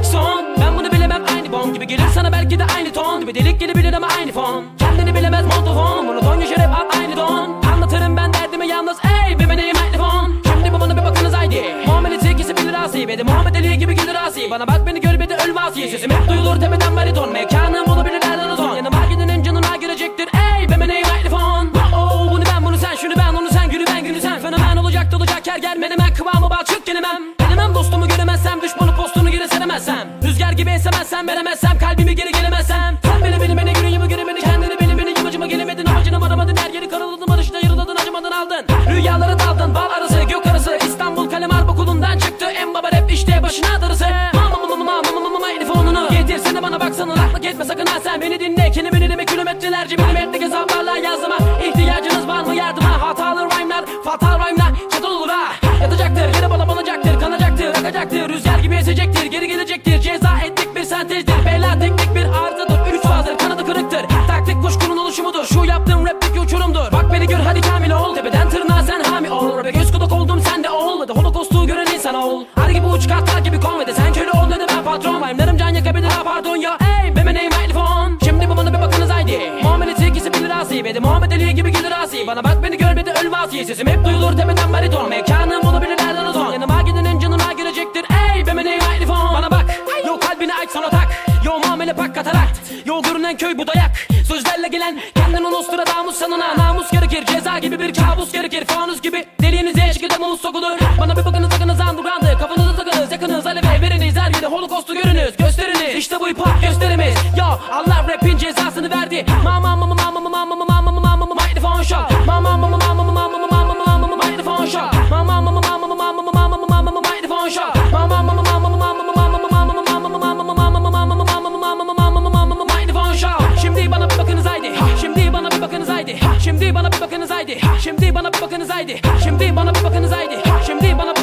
tek son. Ben bunu bilemem aynı bom gibi gelir sana. Belki de aynı ton Bir delik gelebilir ama aynı fon. Kendini bilemez montofon Monoton yaşar hep at aynı don. Anlatırım ben derdimi yalnız ey bir benim mikrofon Şimdi bu bana bir bakınız haydi. Muhammed'in ikisi bilir asi de Muhammed Ali gibi güldür asi. Bana bak beni gör bir de ölme asi Sesim hep duyulur tepeden bariton Mekanım olabilir nereden uzun? Yanıma gidenin canına girecektir ey be benim mikrofon Oh bunu ben bunu sen şunu ben onu sen günü ben günü sen. Fenomen olacak dolacak her gel menemen kıvamı balçık gelemem Gelemem seremezsem Rüzgar gibi esemezsem veremezsem kalbimi geri gelemezsem. Sen beni beni beni yüreğimi göremedin kendini beni beni yamacıma gelemedin Amacını varamadın her yeri karaladın barışta yarıladın acımadın aldın. Rüyalara daldın bal arası gök arası İstanbul kalem harp okulundan çıktı en baba rap işte başına darısı. Getirsene bana baksana laklık etme sakın ha sen. Beni dinle Kendimi dinleme kilometrelerce milimetrelik hesaplarla yazdıma beni gör hadi kamil ol. Tepeden tırnağa sen hami ol. Rap'e göz kulak oldum sen de ol. Ve de holokostu gören insan ol. Her gibi uç katlar gibi konvede. Sen köle ol dedi ben patron Rhyme'larım can yakabilir ha pardon ya. Ey be name mikrofon Şimdi bu bana bir bakınız haydi. Muhammed'in ikisi bilir asi Ve de Muhammed Ali gibi güldür asi Bana bak beni gör bir de ölme asi Sesim hep duyulur tepeden bariton. Mekanım olabilir sana tak Yo muamele bak katarakt Yo görünen köy bu dayak. Sözlerle gelen kendin o Nostradamus sanına Namus gerekir ceza gibi bir kabus gerekir. Fanus gibi deliğinize eşkide muz sokulur. Bana bir bakınız sakınız andurgandı Kafanızı takınız yakınız aleve veriniz. Her yerde holokostu görünüz gösteriniz. İşte bu hip gösterimiz. Yo Allah rapin cezasını verdi. Mama mama mama mama mama mama mama mama bana bir bakınız haydi. Şimdi bana bir bakınız haydi. Şimdi bana bir